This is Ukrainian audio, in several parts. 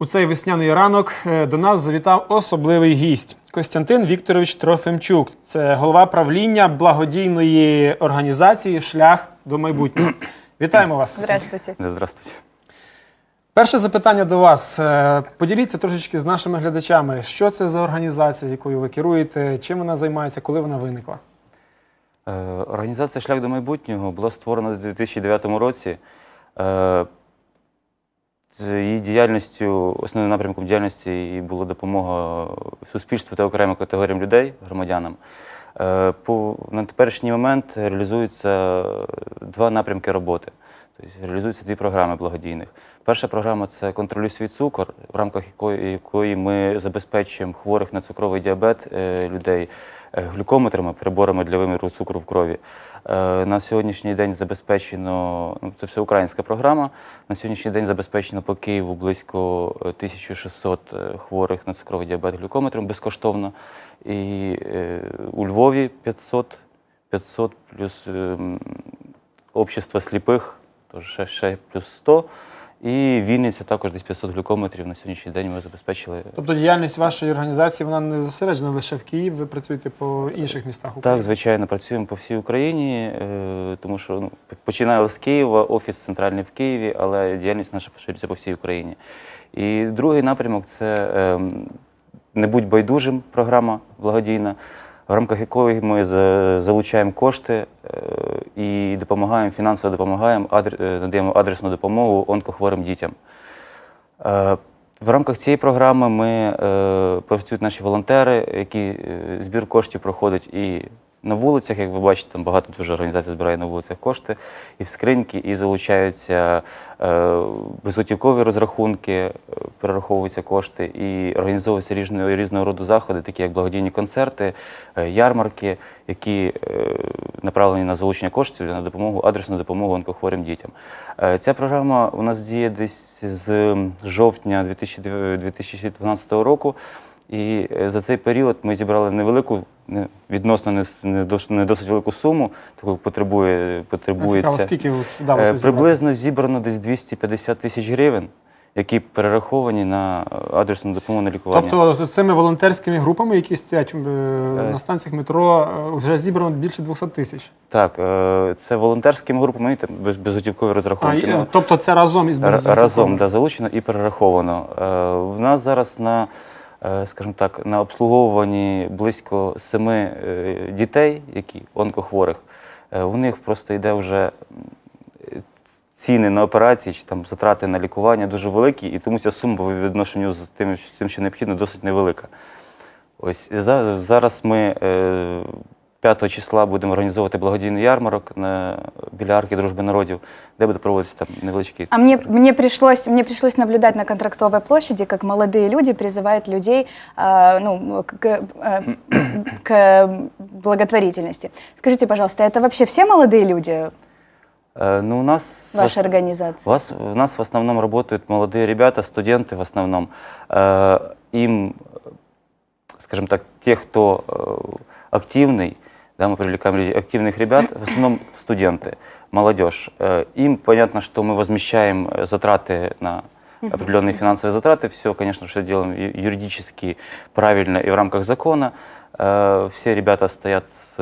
У цей весняний ранок е, до нас завітав особливий гість Костянтин Вікторович Трофимчук. Це голова правління благодійної організації Шлях до майбутнього. Вітаємо вас. Здравствуйте. Здравствуйте. Перше запитання до вас. Е, Поділіться трошечки з нашими глядачами, що це за організація, якою ви керуєте, чим вона займається, коли вона виникла. Е, Організація Шлях до майбутнього була створена у 2009 році. З Її діяльністю, основним напрямком діяльності її була допомога суспільству та окремим категоріям людей, громадянам. Е, По, на теперішній момент реалізуються два напрямки роботи. Тобто реалізуються дві програми благодійних. Перша програма це контролюй свій цукор, в рамках якої, якої ми забезпечуємо хворих на цукровий діабет е, людей е, глюкометрами, приборами для виміру цукру в крові. Е, На сьогоднішній день забезпечено, ну, це все українська програма. На сьогоднішній день забезпечено по Києву близько е, 1600 е, хворих на цукровий діабет глюкометром безкоштовно. І е, у Львові 500, 500 плюс ем, общество сліпих, тож ще, ще плюс 100. І Вінниця також десь 500 глюкометрів на сьогоднішній день ми забезпечили. Тобто діяльність вашої організації вона не зосереджена лише в Києві, ви працюєте по інших містах України. Так, звичайно, працюємо по всій Україні, е, тому що ну, починали з Києва, офіс центральний в Києві, але діяльність наша поширюється по всій Україні. І другий напрямок це ем, не будь байдужим програма благодійна, в рамках якої ми залучаємо кошти е, і допомагаємо, фінансово допомагаємо, е, надаємо адресну допомогу онкохворим дітям. Е, В рамках цієї програми ми е, працюють наші волонтери, які збір коштів проходить і на вулицях, як ви бачите, там багато дуже організацій збирає на вулицях кошти, і в скриньки, і залучаються е, безготівкові розрахунки, е, перераховуються кошти, і організовуються різного, різного роду заходи, такі як благодійні концерти, е, ярмарки, які е, направлені на залучення коштів на допомогу, адресну допомогу онкохворим дітям. Е, Ця програма у нас діє десь з жовтня 2012 року. І е, за цей період ми зібрали невелику, відносно не, не, досить велику суму, таку потребує, потребується. Цікаво, скільки вдалося Е. Приблизно зібрано десь 250 тисяч гривень, які перераховані на е, адресну допомогу на лікування. Тобто цими волонтерськими групами, які стоять на станціях метро, вже зібрано більше 200 тисяч. Так, це волонтерськими групами, там, без, безготівкові А, розрахунки. і, ну, тобто це разом із Ра- Разом да, залучено і перераховано. В нас зараз на, скажімо так, на обслуговуванні близько семи е, дітей, які онкохворих. Е, У них просто йде вже е, ціни на операції чи там затрати на лікування дуже великі, і тому ця сума по відношенню з тим, що необхідно, досить невелика. Ось зараз ми е, 5 числа будемо організовувати благодійний ярмарок на, біля арки дружби народів, де буде проводитися там невеличкий А мне, мне, пришлось, мне пришлось наблюдать на Контрактовой площади, как молодые люди призывают людей э, ну, к, к, э, к благотворительности. Скажите, пожалуйста, это вообще все молодые люди Э, Ну, у нас... в вашей ос- организации? У, вас, у нас в основном работают молодые ребята, студенты в основном. Э, Им, э, скажем так, те, кто э, активный, да, мы привлекаем активных ребят, в основном студенты, молодежь. Э, Им понятно, что мы возмещаем э, затраты на определенные финансовые затраты. Все, конечно, все делаем юридически правильно и в рамках закона. Э, Все ребята стоят с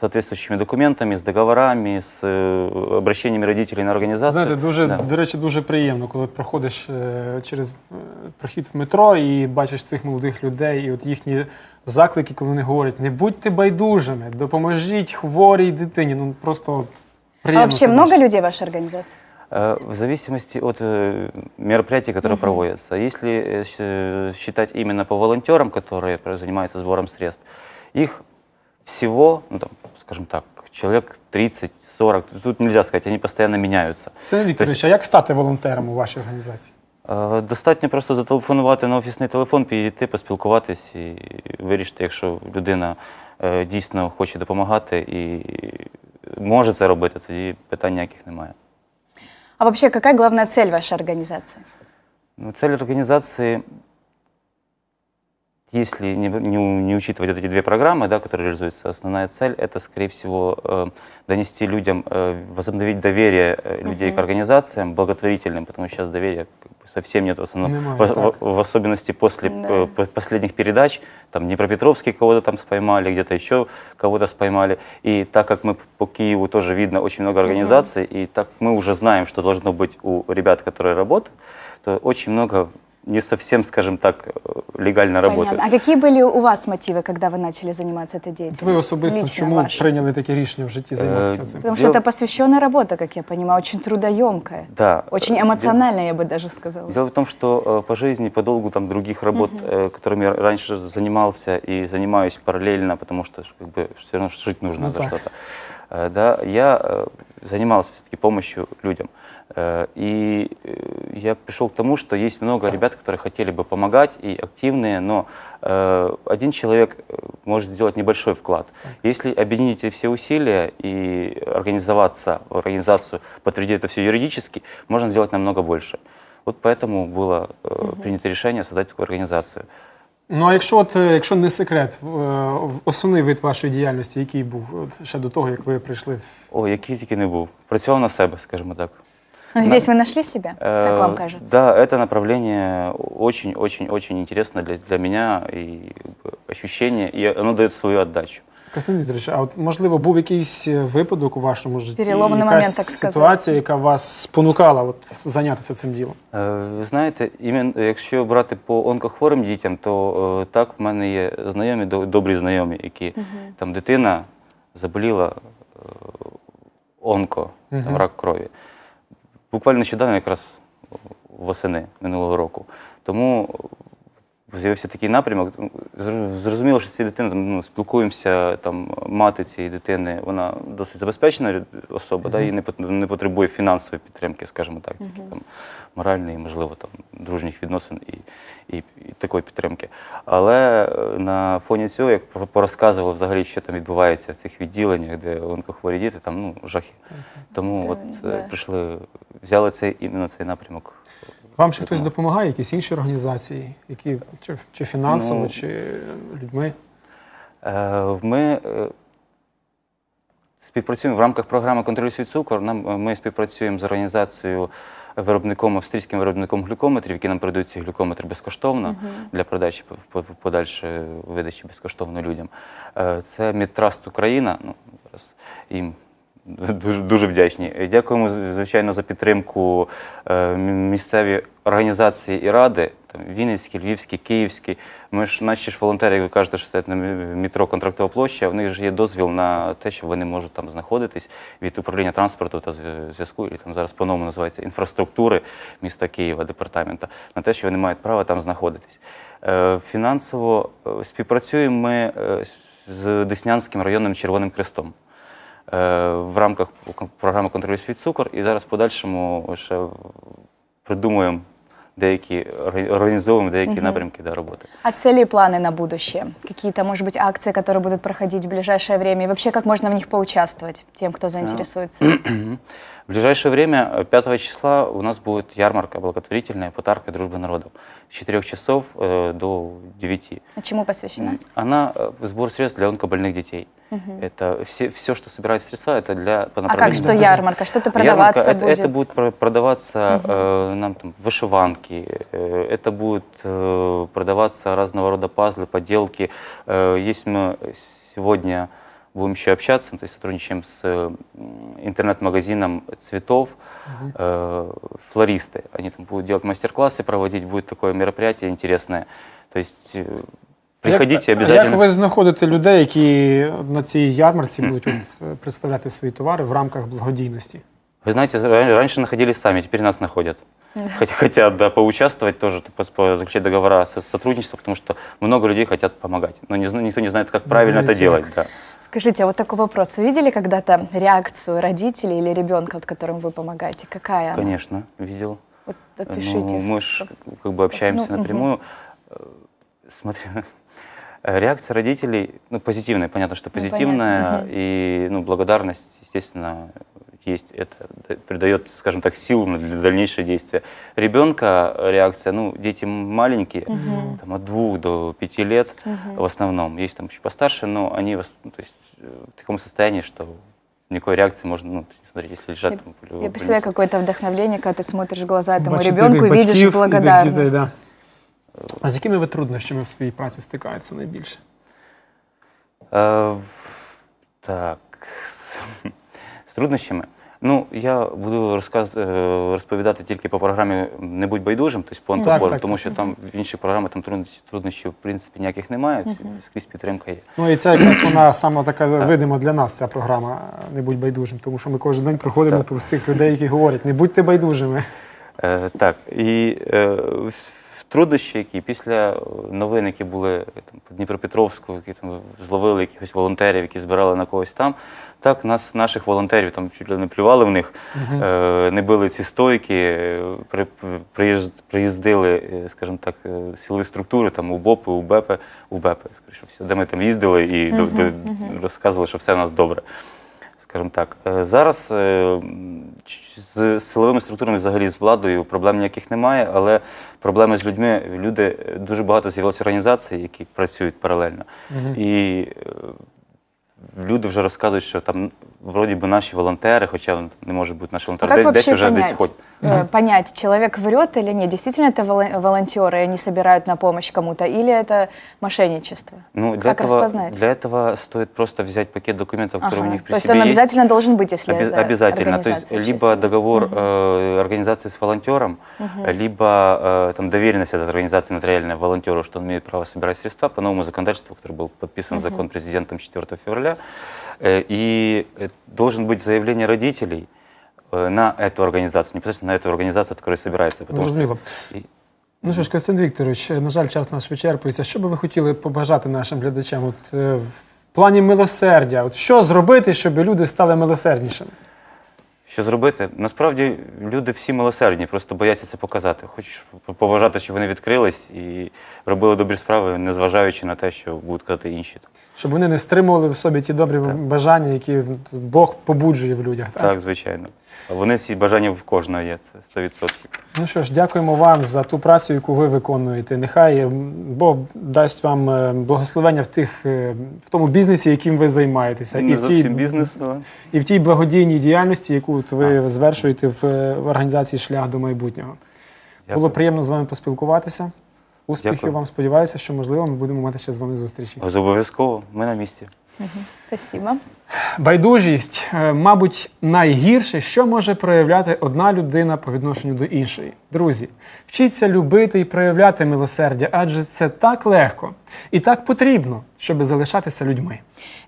соответствующими документами, с договорами, с э, обращениями родителей на организацию. Знаєте, дуже, Да. до речі, дуже приємно, коли проходиш е, через е, прохід в метро і бачиш цих молодих людей, і от їхні заклики, коли вони говорять: не будьте байдужими, допоможіть хворій дитині. Ну просто от, А приємно. вообще це много бачити. людей в вашей организации? Э, В зависимости от э, мероприятий, которые Мгм. проводятся. Если э, щ- считать именно по волонтерам, которые про- занимаются сбором средств, их всего, ну, там, скажем так, человек 30-40. Тут нельзя сказать, они постоянно меняются. Сергій Вікторович, а як стати волонтером у вашій організації? Е, Достатньо просто зателефонувати на офісний телефон, підійти, поспілкуватись і вирішити, якщо людина е, дійсно хоче допомагати і може це робити, тоді питань ніяких немає. А вообще, какая главная цель вашей организации? Ну, цель организации если не, не, не учитывать вот эти две программы, да, которые реализуются, основная цель это, скорее всего, э, донести людям, э, возобновить доверие э, людей Мгм. к организациям благотворительным, потому что сейчас доверия как бы совсем нет, в, основном, Немає, в, в- в особенности после Да. э, по- последних передач, там Днепропетровский кого-то там споймали, где-то еще кого-то споймали. И так как мы по Киеву тоже видно очень много организаций, и так мы уже знаем, что должно быть у ребят, которые работают, то очень много не совсем, скажем так, э, легально работают. Понятно. А какие были у вас мотивы, когда вы начали заниматься этой деятельностью? Ви особисто Лично чому ваши. прийняли таке рішення в житті займатися Е, цим? Потому что это посвященная работа, как я понимаю, очень трудоемкая, Да. очень э, эмоциональная, я бы даже сказала. Дело в том, что э, по жизни, по долгу там других работ, э, которыми я раньше занимался и занимаюсь параллельно, потому что ж, как бы все равно жить нужно Ну за что-то. Э, Да, я э, занимался все-таки помощью людям. Э, И э, я пришел к тому, что есть много ребят, которые хотели бы помогать и активные, но э, один человек э, может сделать небольшой вклад. Если объединить все усилия и организоваться в организацию, подтвердить это все юридически, можно сделать намного больше. Вот поэтому было э, принято решение создать такую организацию. Ну а якщо от е, якщо не секрет, в- е, в- основний вид вашої діяльності, який був от, ще до того, як ви прийшли в О, який тільки не був. Працював на себе, скажімо так. Но здесь вы нашли себя, как Э, вам кажется? Да, это направление очень-очень-очень интересно для, для меня и как бы, ощущение, и оно дает свою отдачу. Костянтин Вікторович, а от можливо був якийсь е, випадок у вашому житті, Переломний якась момент, так сказати. ситуація, яка вас спонукала от, зайнятися цим ділом? Е, Ви знаєте, імен, якщо брати по онкохворим дітям, то е, так в мене є знайомі, до- добрі знайомі, які там дитина заболіла е, онко, там, Мгм. рак крові. Буквально нещодавно, якраз восени минулого року. Тому з'явився такий напрямок. Зрозуміло, що цією дитиною ну, спілкуємося, там, мати цієї дитини, вона досить забезпечена особа, да, і не, не потребує фінансової підтримки, скажімо так, тільки там, моральної, можливо, там, дружніх відносин і, і, і такої підтримки. Але е, на фоні цього, як порозказував взагалі, що там відбувається в цих відділеннях, де онкохворі діти, там ну, жахи. Тому от е, прийшли, взяли цей іменно цей напрямок. Вам ще хтось допомагає, якісь інші організації, які чи, чи фінансово, Ну, чи людьми? Е, Ми е, співпрацюємо в рамках програми «Контроль свій цукор». Нам, е, ми співпрацюємо з організацією виробником, австрійським виробником глюкометрів, які нам передають ці глюкометри безкоштовно для продачі подальшої видачі безкоштовно людям. Це Мідтраст Україна. Ну, зараз їм дуже, дуже вдячні. Дякуємо, звичайно, за підтримку е, місцеві організації і ради, там, Вінницькі, Львівські, Київські. Ми ж наші ж волонтери, як ви кажете, що стоять на метро контрактова площа, в них ж є дозвіл на те, що вони можуть там знаходитись від управління транспорту та зв'язку, і там зараз по-новому називається інфраструктури міста Києва, департамента, на те, що вони мають право там знаходитись. Е, Фінансово е, співпрацюємо ми з Деснянським районним Червоним Крестом в рамках кон- програми контролю свій цукор, і зараз в подальшому ще в- придумуємо деякі орга- організовуємо деякі напрямки для роботи. А цели и планы на будущее? Какие-то, может быть, акции, которые будут проходить в ближайшее время? И вообще, как можно в них поучаствовать тем, кто заинтересуется? В ближайшее время, э, 5 числа, у нас будет ярмарка благотворительная «Подарка дружбы народов» С 4 часов э, до 9. А Чему посвящена? Она э, сбор средств для онкобольных детей. Это все, все, что собирается средства, это для по А как что ярмарка? Что-то Ярмарка, продаваться это, будет? это будет про- продаваться э, нам там вышиванки, э, это будут э, продаваться разного рода пазлы, поделки. Э, есть мы сегодня будем еще общаться, то есть сотрудничаем с э, м, интернет-магазином цветов, э, флористы. Они там будут делать мастер-классы, проводить, будет такое мероприятие интересное. То есть э, приходите як, обязательно. Як ви знаходите людей, які на цій ярмарці будуть от, е, представляти свої товари в рамках благодійності? Вы знаете, ра- раньше находились сами, теперь нас находят. Хотя, хотят да, поучаствовать тоже, по- по- заключать договора со сотрудничества, потому что много людей хотят помогать. Но не, зна- никто не знает, как правильно это знаете, делать. как. Да. Скажите, а вот такой вопрос. Вы видели когда-то реакцию родителей или ребенка, вот, которому вы помогаете? Какая она? Конечно, видел. Вот Ну, опишите. мы ж как бы общаемся Ну, напрямую. Э, Смотри, э, реакция родителей, ну, позитивная, понятно, что Ну, позитивная, понятно, мгм. и, ну, благодарность, естественно, есть, это д- придает, скажем так, силу на- для дальнейшего действия. Ребенка реакция, ну, дети маленькие, Мгм. там, от двух до пяти лет Мгм. в основном. Есть там чуть постарше, но они в ос- ну, то есть, э, в таком состоянии, что никакой реакции можно, ну, то есть, смотреть, если лежат там, в Я больнице. представляю какое-то вдохновение, когда ты смотришь в глаза этому Бачити ребенку тих и видишь батьків, і тих благодарность. дітей, да. А з якими ви труднощами в своїй праці стикаєтеся найбільше? Е, так, з, труднощами. Ну, я буду розказ, е, розповідати тільки по програмі Не будь байдужим, тобто по Так, антопору, так, тому так. що там в інших програмах там труднощів, в принципі ніяких немає, скрізь підтримка є. Ну і це якраз вона саме така видима для нас, ця програма Не будь байдужим, тому що ми кожен день проходимо Так. повз цих людей, які говорять, не будьте байдужими. Е, так, і е, труднощі, які після е, новин, які були е, там, по Дніпропетровську, які там зловили якихось волонтерів, які збирали на когось там. Так, нас, наших волонтерів там чуть ли не плювали в них, е, не били ці стойки, при, приїздили, скажімо так, силові структури, там УБОПи, УБЕПи, УБЕПи, скоріше всього, де ми там їздили і до- до- розказували, що все у нас добре. Скажімо так, Е, зараз е, з силовими структурами, взагалі з владою, проблем ніяких немає, але проблеми з людьми. Люди е, дуже багато з'явилося організацій, які працюють паралельно. І е, люди вже розказують, що там вроді би наші волонтери, хоча не можуть бути наші волонтери, десь, вже десь ходять. Э, понять, человек врет или нет? Действительно это волон- волонтеры, они собирают на помощь кому-то, или это мошенничество? Ну, для Как этого, распознать? для этого стоит просто взять пакет документов, которые у Ага. них при То есть себе он есть. обязательно должен быть, если Обяз- это обязательно. То есть либо договор э, организации с волонтером, либо э, там доверенность этой организации нотариальная волонтеру, что он имеет право собирать средства по новому законодательству, который был подписан закон президентом 4 февраля. Э, и э, должен быть заявление родителей на эту организацию, непосредственно на эту организацию, от которой собирается. что- Зрозуміло. І- Ну що ж, Костянтин Вікторович, на жаль, час наш вичерпується. Що би ви хотіли побажати нашим глядачам? От, е, в плані милосердя, от що зробити, щоб люди стали милосерднішими? Що зробити? Насправді люди всі милосердні, просто бояться це показати. Хочеш побажати, щоб вони відкрились і робили добрі справи, незважаючи на те, що будуть казати інші. Щоб вони не стримували в собі ті добрі Так. бажання, які Бог побуджує в людях. Так? Так, звичайно. А Вони ці бажання в кожного є, це 100%. Ну що ж, дякуємо вам за ту працю, яку ви виконуєте. Нехай Бог дасть вам е, благословення в тих е, в тому бізнесі, яким ви займаєтеся, Не в тій, бізнес, але і в тій благодійній діяльності, яку ви звершуєте в, е, в організації Шлях до майбутнього. Дякую. Було приємно з вами поспілкуватися. Успіхів Дякую. вам сподіваюся, що можливо ми будемо мати ще з вами зустрічі. обов'язково ми на місці. Спасибо. Байдужість, е, мабуть, найгірше, що може проявляти одна людина по відношенню до іншої. Друзі, вчіться любити і проявляти милосердя, адже це так легко і так потрібно, щоб залишатися людьми.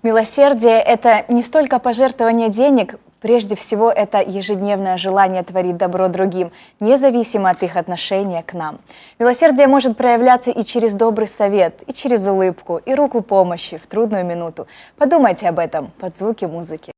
Милосердие – это не столько пожертвование денег, прежде всего это ежедневное желание творить добро другим, независимо от их отношения к нам. Милосердие может проявляться и через добрый совет, и через улыбку, и руку помощи в трудную минуту. Подумайте об этом под звуки музыки.